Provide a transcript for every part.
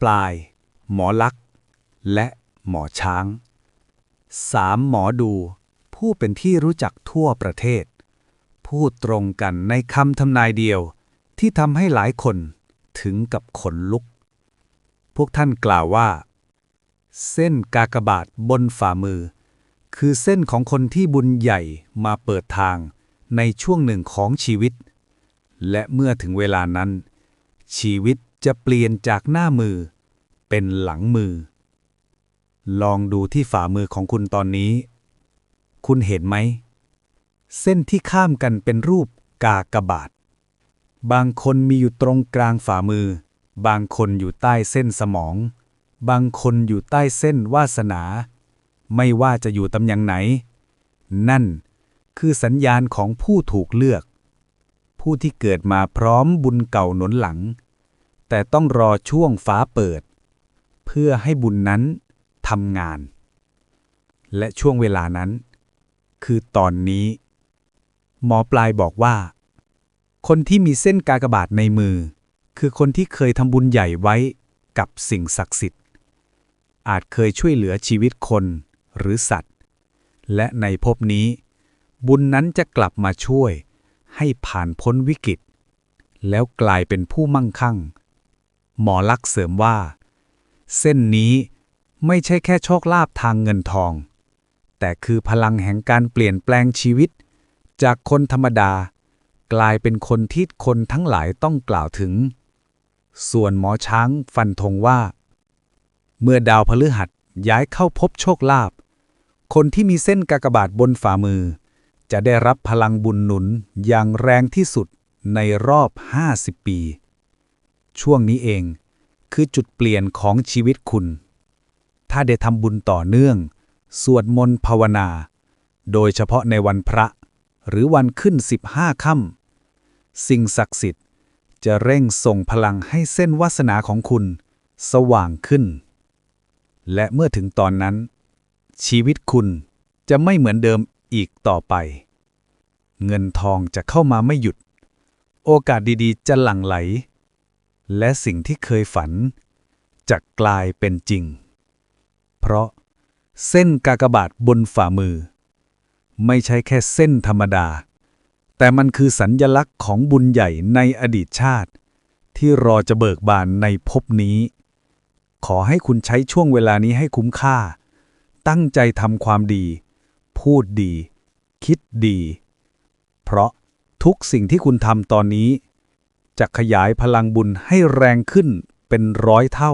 ปลาย หมอลักษ์และหมอช้างสามหมอดู ผู้เป็นที่รู้จักทั่วประเทศ พูดตรงกันในคำทำนายเดียวที่ทำให้หลายคนถึงกับขนลุก พวกท่านกล่าวว่า เส้นกากบาทบนฝ่ามือ คือเส้นของคนที่บุญใหญ่มาเปิดทางในช่วงหนึ่งของชีวิต และเมื่อถึงเวลานั้น ชีวิต จะเปลี่ยนจากหน้ามือ เป็นหลังมือ ลองดูที่ฝ่ามือของคุณตอนนี้ คุณเห็นไหม เส้นที่ข้ามกันเป็นรูปกากบาท บางคนมีอยู่ตรงกลางฝ่ามือ บางคนอยู่ใต้เส้นสมอง บางคนอยู่ใต้เส้นวาสนา ไม่ว่าจะอยู่ตำแหน่งไหน นั่นคือสัญญาณของผู้ถูกเลือก ผู้ที่เกิดมาพร้อมบุญเก่าหนุนหลัง แต่ต้องรอช่วงฟ้าเปิด เพื่อให้บุญนั้นทำงาน และช่วงเวลานั้น คือตอนนี้ หมอปลายบอกว่า คนที่มีเส้นกากบาทในมือ คือคนที่เคยทำบุญใหญ่ไว้กับสิ่งศักดิ์สิทธิ์ อาจเคยช่วยเหลือชีวิตคนหรือสัตว์ และในภพนี้ บุญนั้นจะกลับมาช่วยให้ผ่านพ้นวิกฤตแล้วกลายเป็นผู้มั่งคั่ง หมอลักษ์เสริมว่า เส้นนี้ไม่ใช่แค่โชคลาภทางเงินทอง แต่คือพลังแห่งการเปลี่ยนแปลงชีวิต จากคนธรรมดา กลายเป็นคนที่คนทั้งหลายต้องกล่าวถึง ส่วนหมอช้างฟันธงว่า เมื่อดาวพฤหัสย้ายเข้าพบโชคลาภคนที่มีเส้นกากบาทบนฝ่ามือ จะได้รับพลังบุญหนุนอย่างแรงที่สุดในรอบ 50 ปี ช่วงนี้เอง คือจุดเปลี่ยนของชีวิตคุณ ถ้าได้ทำบุญต่อเนื่อง สวดมนต์ภาวนา โดยเฉพาะในวันพระ หรือวันขึ้น15ค่ำสิ่งศักดิ์สิทธิ์จะเร่งส่งพลังให้เส้นวาสนาของคุณ สว่างขึ้น และเมื่อถึงตอนนั้น ชีวิตคุณจะไม่เหมือนเดิมอีกต่อไป เงินทองจะเข้ามาไม่หยุด โอกาสดีๆ จะหลั่งไหล และสิ่งที่เคยฝันจะกลายเป็นจริง เพราะเส้นกากบาทบนฝ่ามือ ไม่ใช่แค่เส้นธรรมดา แต่มันคือสัญญลักษณ์ของบุญใหญ่ในอดีตชาติ ที่รอจะเบิกบานในภพนี้ ขอให้คุณใช้ช่วงเวลานี้ให้คุ้มค่า ตั้งใจทำความดี พูดดี คิดดี เพราะทุกสิ่งที่คุณทำตอนนี้ จะขยายพลังบุญให้แรงขึ้นเป็นร้อยเท่า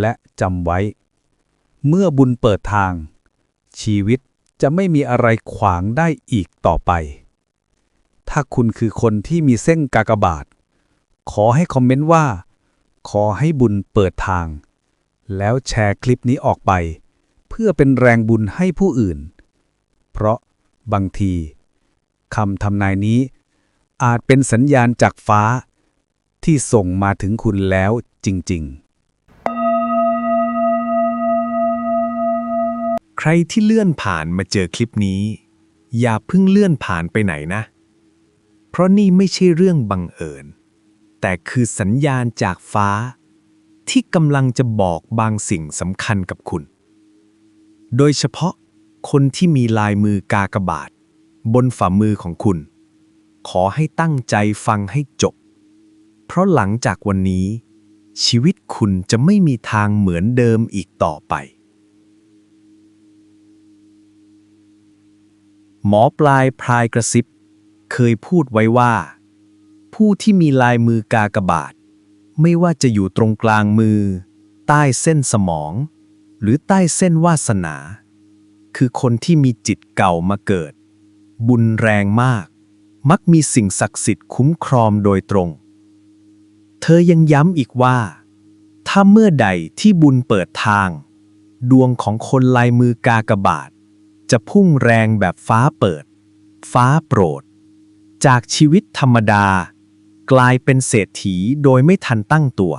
และจำไว้ เมื่อบุญเปิดทาง ชีวิตจะไม่มีอะไรขวางได้อีกต่อไป ถ้าคุณคือคนที่มีเส้นกากบาท ขอให้คอมเมนต์ว่า ขอให้บุญเปิดทาง แล้วแชร์คลิปนี้ออกไป เพื่อเป็นแรงบุญให้ผู้อื่น เพราะบางทีคำทำนายนี้ อาจเป็นสัญญาณจากฟ้า ที่ส่งมาถึงคุณแล้วจริง ๆ ใครที่เลื่อนผ่านมาเจอคลิปนี้ อย่าเพิ่งเลื่อนผ่านไปไหนนะ เพราะนี่ไม่ใช่เรื่องบังเอิญ แต่คือสัญญาณจากฟ้า ที่กำลังจะบอกบางสิ่งสำคัญกับคุณ โดยเฉพาะคนที่มีลายมือกากบาท บนฝ่ามือของคุณ ขอให้ตั้งใจฟังให้จบ เพราะหลังจากวันนี้ ชีวิตคุณจะไม่มีทางเหมือนเดิมอีกต่อไป หมอปลายพรายกระซิบ เคยพูดไว้ว่า ผู้ที่มีลายมือกากบาท ไม่ว่าจะอยู่ตรงกลางมือ ใต้เส้นสมอง หรือใต้เส้นวาสนา คือคนที่มีจิตเก่ามาเกิด บุญแรงมาก มักมีสิ่งศักดิ์สิทธิ์คุ้มครองโดยตรง เธอยังย้ำอีกว่า ถ้าเมื่อใดที่บุญเปิดทาง ดวงของคนลายมือกากบาท จะพุ่งแรงแบบฟ้าเปิด ฟ้าโปรด จากชีวิตธรรมดา กลายเป็นเศรษฐีโดยไม่ทันตั้งตัว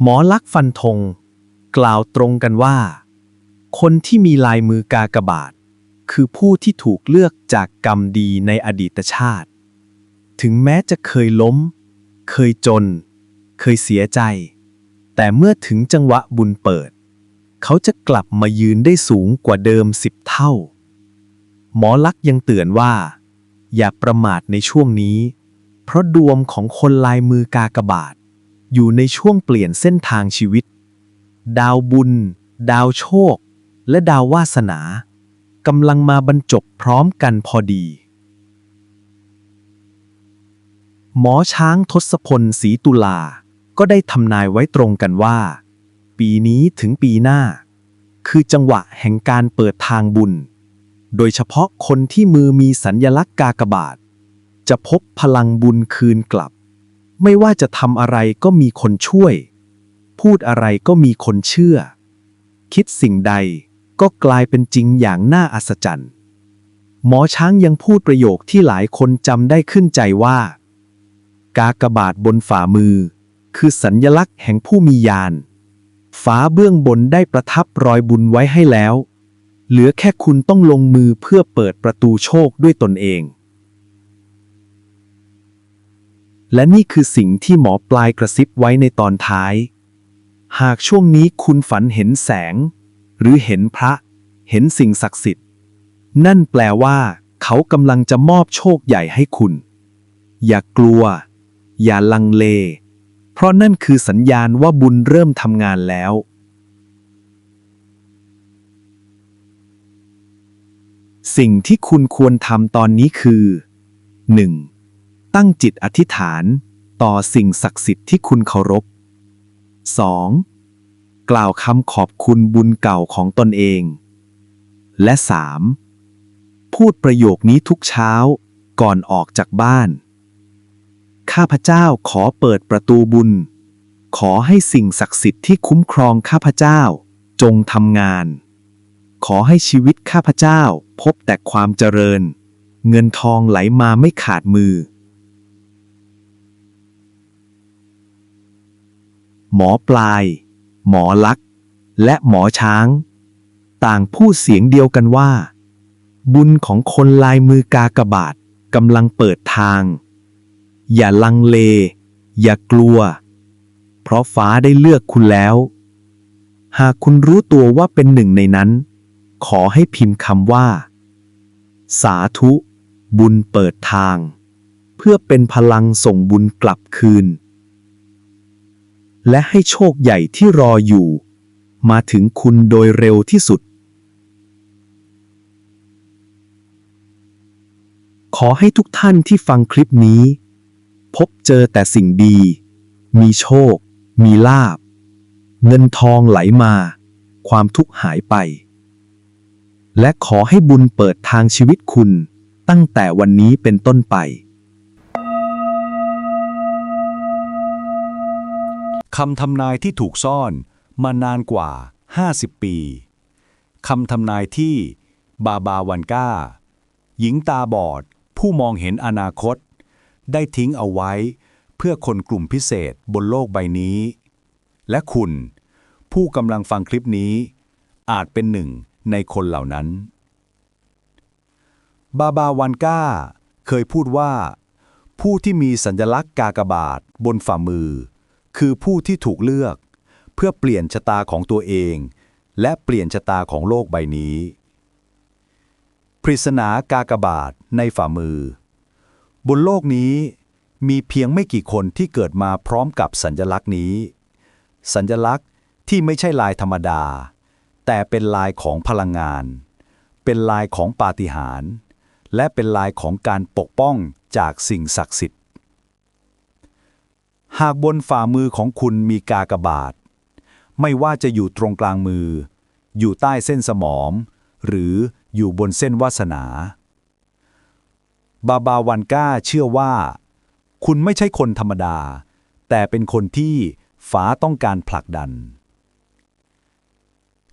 หมอลักฟันธง กล่าวตรงกันว่า คนที่มีลายมือกากบาท คือผู้ที่ถูกเลือกจากกรรมดีในอดีตชาติ ถึงแม้จะเคยล้ม เคยจน เคยเสียใจ แต่เมื่อถึงจังหวะบุญเปิด เขาจะกลับมายืนได้สูงกว่าเดิมสิบเท่า หมอลักษ์ยังเตือนว่า อย่าประมาทในช่วงนี้ เพราะดวงของคนลายมือกากบาท อยู่ในช่วงเปลี่ยนเส้นทางชีวิต ดาวบุญ ดาวโชค และดาววาสนา กำลังมาบรรจบพร้อมกันพอดี หมอช้างทศพลศรีตุลา ก็ได้ทำนายไว้ตรงกันว่า ปีนี้ถึงปีหน้า คือจังหวะแห่งการเปิดทางบุญ โดยเฉพาะคนที่มือมีสัญญลักษณ์กากบาท จะพบพลังบุญคืนกลับ ไม่ว่าจะทำอะไรก็มีคนช่วย พูดอะไรก็มีคนเชื่อ คิดสิ่งใด ก็กลายเป็นจริงอย่างน่าอัศจรรย์ หมอช้างยังพูดประโยคที่หลายคนจำได้ขึ้นใจว่า กากบาทบนฝ่ามือ คือสัญญลักษณ์แห่งผู้มีญาณฝาเบื้องบนได้ประทับรอยบุญไว้ให้แล้ว เหลือแค่คุณต้องลงมือเพื่อเปิดประตูโชคด้วยตนเอง และนี่คือสิ่งที่หมอปลายกระซิบไว้ในตอนท้าย หากช่วงนี้คุณฝันเห็นแสง หรือเห็นพระ เห็นสิ่งศักดิ์สิทธิ์ นั่นแปลว่า เขากำลังจะมอบโชคใหญ่ให้คุณ อย่ากลัว อย่าลังเล เพราะนั่นคือสัญญาณว่าบุญเริ่มทำงานแล้ว สิ่งที่คุณควรทำตอนนี้คือ 1. ตั้งจิตอธิษฐาน ต่อสิ่งศักดิ์สิทธิ์ที่คุณเคารพ 2. กล่าวคำขอบคุณบุญเก่าของตนเอง และ 3. พูดประโยคนี้ทุกเช้าก่อนออกจากบ้าน ข้าพเจ้าขอเปิดประตูบุญ ขอให้สิ่งศักดิ์สิทธิ์ที่คุ้มครองข้าพเจ้า จงทำงาน ขอให้ชีวิตข้าพเจ้าพบแต่ความเจริญ เงินทองไหลมาไม่ขาดมือหมอปลาย หมอลักษ์และหมอช้าง ต่างพูดเสียงเดียวกันว่า บุญของคนลายมือกากบาทกำลังเปิดทาง อย่าลังเล อย่ากลัว เพราะฟ้าได้เลือกคุณแล้ว หากคุณรู้ตัวว่าเป็นหนึ่งในนั้น ขอให้พิมพ์คำว่า สาธุ บุญเปิดทาง เพื่อเป็นพลังส่งบุญกลับคืน และให้โชคใหญ่ที่รออยู่ มาถึงคุณโดยเร็วที่สุด ขอให้ทุกท่านที่ฟังคลิปนี้ พบเจอแต่สิ่งดี มีโชค มีลาบ เงินทองไหลมา ความทุกข์หายไป และขอให้บุญเปิดทางชีวิตคุณตั้งแต่วันนี้เป็นต้นไป คำทำนายที่ถูกซ่อนมานานกว่า 50 ปี คำทำนายที่บาบาวันก้า หญิงตาบอด ผู้มองเห็นอนาคต ได้ทิ้งเอาไว้เพื่อคนกลุ่มพิเศษบนโลกใบนี้ และคุณ ผู้กำลังฟังคลิปนี้ อาจเป็นหนึ่งในคนเหล่านั้น บาบาวันก้า เคยพูดว่า ผู้ที่มีสัญลักษณ์กากบาทบนฝ่ามือ คือผู้ที่ถูกเลือก เพื่อเปลี่ยนชะตาของตัวเอง และเปลี่ยนชะตาของโลกใบนี้ ปริศนากากบาทในฝ่ามือ บนโลกนี้มีเพียงไม่กี่คนที่เกิดมาพร้อมกับสัญลักษณ์นี้ สัญลักษณ์ที่ไม่ใช่ลายธรรมดา แต่เป็นลายของพลังงาน เป็นลายของปาฏิหาริย์และเป็นลายของการปกป้องจากสิ่งศักดิ์สิทธิ์ หากบนฝ่ามือของคุณมีกากบาท ไม่ว่าจะอยู่ตรงกลางมือ อยู่ใต้เส้นสมอง หรืออยู่บนเส้นวาสนา บาบาวันก้าเชื่อว่า คุณไม่ใช่คนธรรมดา แต่เป็นคนที่ฟ้าต้องการผลักดัน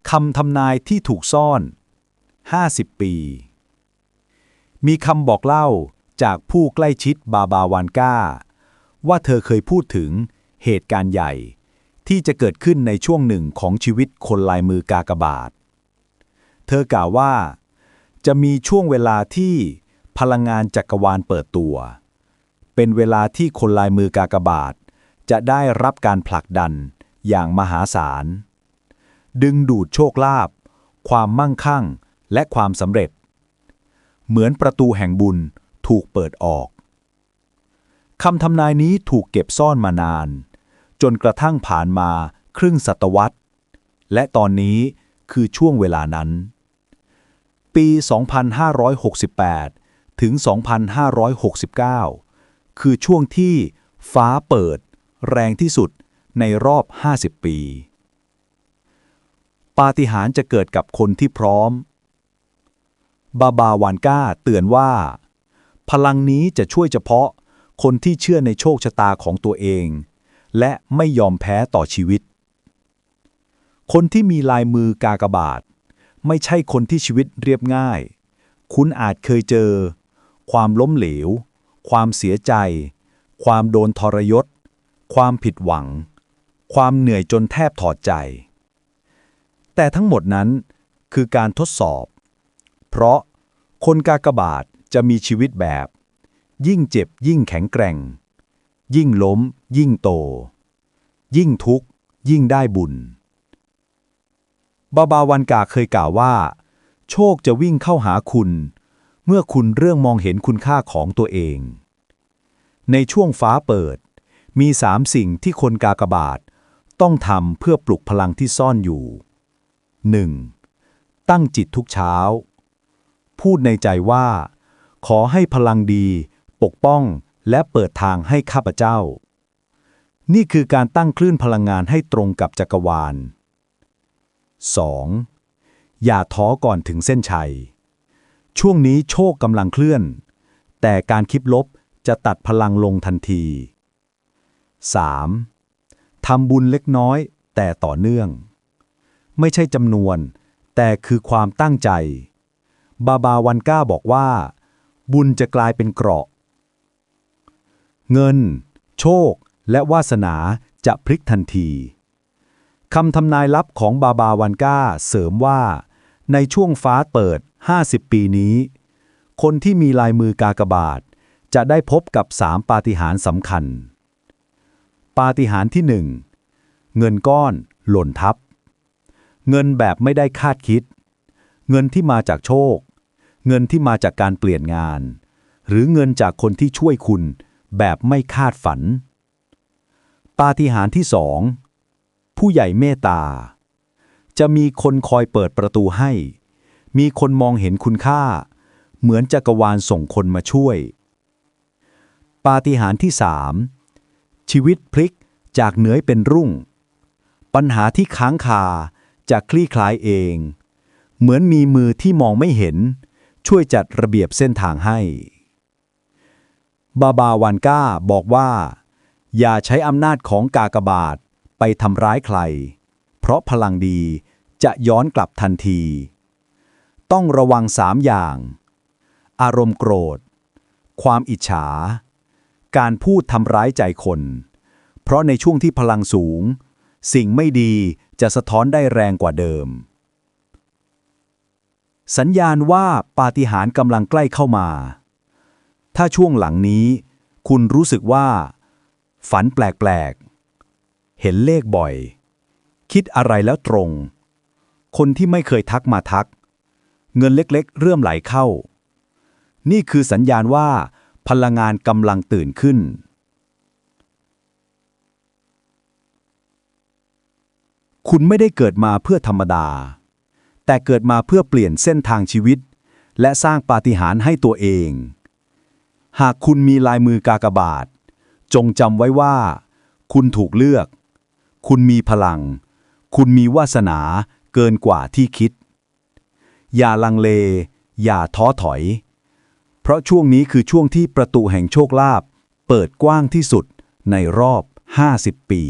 คำทำนายที่ถูกซ่อน 50 ปี มีคำบอกเล่าจากผู้ใกล้ชิดบาบาวานก้า ว่าเธอเคยพูดถึงเหตุการณ์ใหญ่ ที่จะเกิดขึ้นในช่วงหนึ่งของชีวิตคนลายมือกากบาท เธอกล่าวว่า จะมีช่วงเวลาที่พลังงานจักรวาลเปิดตัวเเป็นเวลาที่คนลายมือกากบาท จะได้รับการผลักดันอย่างมหาศาล ดึงดูดโชคลาภความมั่งคั่งและความสำเร็จ เหมือนประตูแห่งบุญถูกเปิดออก คำทำนายนี้ถูกเก็บซ่อนมานาน จนกระทั่งผ่านมาครึ่งศตวรรษ และตอนนี้คือช่วงเวลานั้น ปี 2568 ถึง 2569 คือช่วงที่ฟ้าเปิด แรงที่สุดในรอบ 50 ปี ปาฏิหาริย์จะเกิดกับคนที่พร้อม บาบาวานก้าเตือนว่า พลังนี้จะช่วยเฉพาะ คนที่เชื่อในโชคชะตาของตัวเอง และไม่ยอมแพ้ต่อชีวิต คนที่มีลายมือกากบาท ไม่ใช่คนที่ชีวิตเรียบง่าย คุณอาจเคยเจอ ความล้มเหลว ความเสียใจ ความโดนทรยศ ความผิดหวัง ความเหนื่อยจนแทบถอดใจ แต่ทั้งหมดนั้นคือการทดสอบ เพราะคนกากบาทจะมีชีวิตแบบ ยิ่งเจ็บยิ่งแข็งแกร่ง ยิ่งล้ม ยิ่งโต ยิ่งทุกข์ ยิ่งได้บุญ บาบาวันกาเคยกล่าวว่า โชคจะวิ่งเข้าหาคุณ เมื่อคุณเรื่องมองเห็นคุณค่าของตัวเอง ในช่วงฟ้าเปิด มีสามสิ่งที่คนกากบาท ต้องทำเพื่อปลุกพลังที่ซ่อนอยู่ 1. ตั้งจิตทุกเช้า พูดในใจว่าขอให้พลังดี ปกป้อง และเปิดทางให้ข้าพเจ้า นี่คือการตั้งคลื่นพลังงานให้ตรงกับจักรวาล 2. อย่าท้อก่อนถึงเส้นชัย ช่วงนี้โชคกำลังเคลื่อน แต่การคิดลบจะตัดพลังลงทันที 3. ทำบุญเล็กน้อยแต่ต่อเนื่อง ไม่ใช่จำนวน แต่คือความตั้งใจ บาบาวันก้าบอกว่า บุญจะกลายเป็นเกราะ เงิน โชค และวาสนาจะพลิกทันทีคำทำนายลับของบาบาวันก้าเสริมว่า ในช่วงฟ้าเปิด 50 ปีนี้ คนที่มีลายมือกากบาท จะได้พบกับสามปาฏิหาริย์สำคัญ ปาฏิหาริย์ที่หนึ่งเงินก้อนหล่นทับ เงินแบบไม่ได้คาดคิด เงินที่มาจากโชค เงินที่มาจากการเปลี่ยนงาน หรือเงินจากคนที่ช่วยคุณ แบบไม่คาดฝัน ปาฏิหาริย์ที่สองผู้ใหญ่เมตตา จะมีคนคอยเปิดประตูให้ มีคนมองเห็นคุณค่า เหมือนจักรวาลส่งคนมาช่วย ปาฏิหาริย์ที่สามชีวิตพลิกจากเหนือยเป็นรุ่ง ปัญหาที่ค้างคาจะคลี่คลายเอง เหมือนมีมือที่มองไม่เห็น ช่วยจัดระเบียบเส้นทางให้ บาบาวันก้าบอกว่า อย่าใช้อำนาจของกากบาทไปทำร้ายใคร เพราะพลังดีจะย้อนกลับทันที ต้องระวังสามอย่าง อารมณ์โกรธ ความอิจฉา การพูดทำร้ายใจคน เพราะในช่วงที่พลังสูง สิ่งไม่ดีจะสะท้อนได้แรงกว่าเดิม สัญญาณว่าปาฏิหาริย์กำลังใกล้เข้ามา ถ้าช่วงหลังนี้ คุณรู้สึกว่า ฝันแปลกๆ เห็นเลขบ่อย คิดอะไรแล้วตรง คนที่ไม่เคยทักมาทัก เงินเล็กๆ เริ่มไหลเข้า นี่คือสัญญาณว่า พลังงานกำลังตื่นขึ้นคุณไม่ได้เกิดมาเพื่อธรรมดา แต่เกิดมาเพื่อเปลี่ยนเส้นทางชีวิต และสร้างปาฏิหาริย์ให้ตัวเอง หากคุณมีลายมือกากบาท จงจำไว้ว่า คุณถูกเลือก คุณมีพลัง คุณมีวาสนาเกินกว่าที่คิด อย่าลังเล อย่าท้อถอย เพราะช่วงนี้คือช่วงที่ประตูแห่งโชคลาภเปิดกว้างที่สุดในรอบ 50 ปี